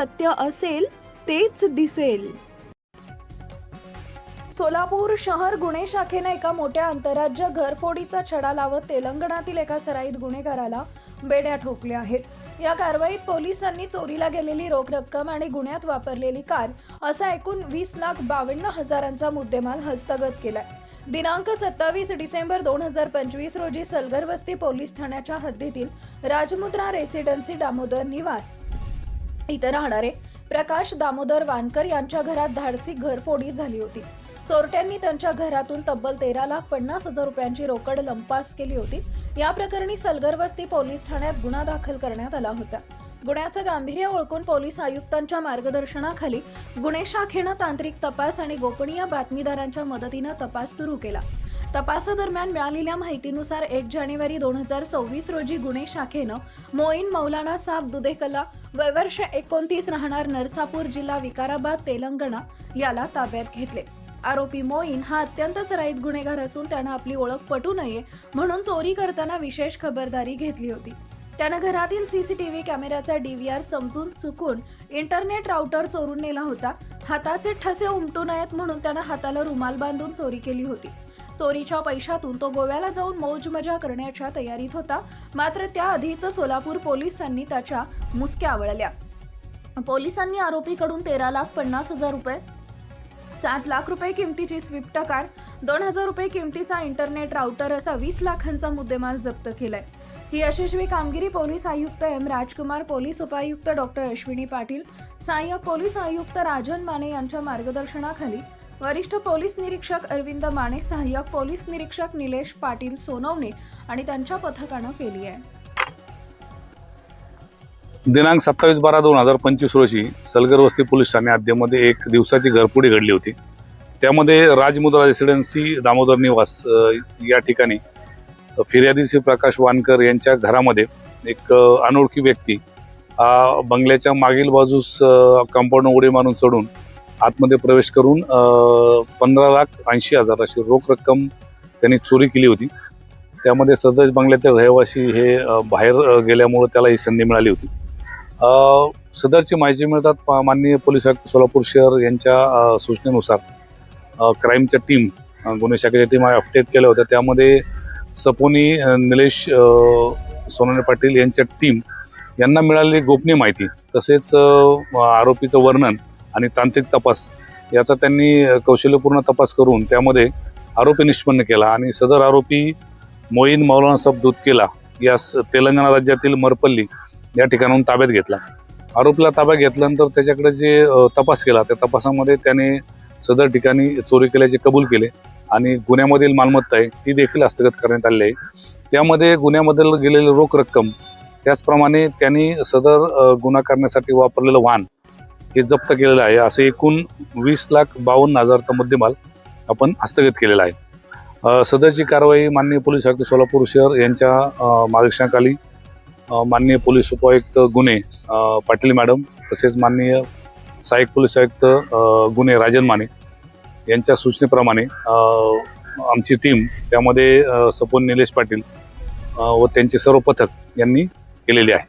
सत्य असेल तेच दिसेल. सोलापूर शहर गुन्हे शाखेने एका मोठ्या आंतरराज्य घरफोडीचा छडा लावत तेलंगणातील एका सराईत गुन्हेगाराला बेड्या ठोकल्या आहेत. या कारवाईत पोलिसांनी चोरीला गेलेली रोख रक्कम आणि गुन्ह्यात वापरलेली कार असा एकूण वीस लाख बावन्न हजारांचा मुद्देमाल हस्तगत केलाय. दिनांक सत्तावीस डिसेंबर दोन हजार पंचवीस रोजी सलगर वस्ती पोलीस ठाण्याच्या हद्दीतील राजमुद्रा रेसिडेन्सी दामोदर निवास इथं राहणारे प्रकाश दामोदर वानकर यांच्या घरात धाडसी घरफोडी झाली होती. चोरट्यांनी त्यांच्या घरातून तब्बल तेरा लाख पन्नास हजार रुपयांची रोकड लंपास केली होती. या प्रकरणी सलगर वस्ती पोलीस ठाण्यात गुन्हा दाखल करण्यात आला होता. गुन्ह्याचं गांभीर्य ओळखून पोलीस आयुक्तांच्या मार्गदर्शनाखाली गुन्हे शाखेनं तांत्रिक तपास आणि गोपनीय बातमीदारांच्या मदतीनं तपास सुरू केला. तपासादरम्यान मिळालेल्या माहितीनुसार एक जानेवारी दोन हजार सव्वीस रोजी गुन्हे शाखेनं मोईन मौलाना साब दुधेकला वयवर्ष एकोणतीस राहणार नरसापूर जिल्हा विकाराबाद तेलंगणा याला ताब्यात घेतले. आरोपी मोईन हा अत्यंत सराईत गुन्हेगार असून त्यानं आपली ओळख पटू नये म्हणून चोरी करताना विशेष खबरदारी घेतली होती. त्यानं घरातील सीसीटीव्ही कॅमेऱ्याचा डीव्हीआर समजून चुकून इंटरनेट राऊटर चोरून नेला होता. हाताचे ठसे उमटू नयेत म्हणून त्यानं हाताला रुमाल बांधून चोरी केली होती. चोरीच्या पैशातून तो गोव्याला जाऊन मौज मजा करण्याच्या तयारीत होता. मात्र त्याआधीच सोलापूर पोलिसांनी त्याच्या मुसक्या आवळल्या. पोलिसांनी आरोपीकडून तेरा लाख पन्नास हजार रुपये सात लाख रुपये किमतीची स्विफ्ट कार दोन हजार रुपये किमतीचा इंटरनेट राऊटर असा वीस लाखांचा मुद्देमाल जप्त केलाय. ही यशस्वी कामगिरी पोलीस आयुक्त एम. राजकुमार पोलीस उपायुक्त डॉक्टर अश्विनी पाटील सहाय्यक पोलीस आयुक्त राजन माने यांच्या मार्गदर्शनाखाली वरिष्ठ पोलीस निरीक्षक अरविंद माने सहाय्यक पोलीस निरीक्षक निलेश पाटील सोनवणे आणि त्यांच्या पथकानं केली आहे. दिनांक सत्तावीस बारा दोन हजार पंचवीस रोजी सलगर वस्ती पोलीस ठाणे हद्दीमध्ये एक दिवसाची घरपुडी घडली होती. त्यामध्ये राजमुद्रा रेसिडेन्सी दामोदर निवास या ठिकाणी फिर्यादी श्री प्रकाश वानकर यांच्या घरामध्ये एक अनोळखी व्यक्ती हा बंगल्याच्या मागील बाजूस कंपाऊंड उडी मारून चढून आतमध्ये प्रवेश करून पंधरा लाख ऐंशी हजार अशी रोख रक्कम त्यांनी चोरी केली होती. त्यामध्ये सदर बंगल्यातील रहिवासी हे बाहेर गेल्यामुळं गेल्यामुळे त्याला ही संधी मिळाली होती. सदरची माहिती मिळतात माननीय पोलीस आयुक्त सोलापूर शहर यांच्या सूचनेनुसार क्राईमच्या टीम गुन्हे शाखेच्या टीम अपडेट केल्या होत्या. त्यामध्ये सपोनी निलेश सोनाने पाटील यांच्या टीम यांना मिळालेली गोपनीय माहिती तसेच आरोपीचं वर्णन आणि तांत्रिक तपास याचा त्यांनी कौशल्यपूर्ण तपास करून त्यामध्ये आरोपी निष्पन्न केला आणि सदर आरोपी मोईन मौलाना साहेब दुधकेला यास तेलंगणा राज्यातील मरपल्ली या ठिकाणाहून ताब्यात घेतला. आरोपीला ताब्यात घेतल्यानंतर त्याच्याकडे जे तपास केला त्या तपासामध्ये त्याने सदर ठिकाणी चोरी केल्याचे कबूल केले आणि गुन्ह्यामधील मालमत्ता आहे ती देखील हस्तगत करण्यात आली आहे. त्यामध्ये गुन्ह्यामधील गेलेली रोख रक्कम त्याचप्रमाणे त्यांनी सदर गुन्हा करण्यासाठी वापरलेलं वाहन हे जप्त केलेलं आहे. असे एकूण वीस लाख बावन्न हजारचा मुद्देमाल आपण हस्तगत केलेला आहे. सदरची कारवाई माननीय पोलीस आयुक्त सोलापूर शहर यांच्या मार्गदर्शनाखाली माननीय पोलीस उपायुक्त गुन्हे पाटील मॅडम तसेच माननीय सहाय्यक पोलीस आयुक्त गुन्हे राजन माने यांच्या सूचनेप्रमाणे आमची टीम त्यामध्ये सपोन निलेश पाटील व त्यांचे सर्व पथक यांनी केलेली आहे.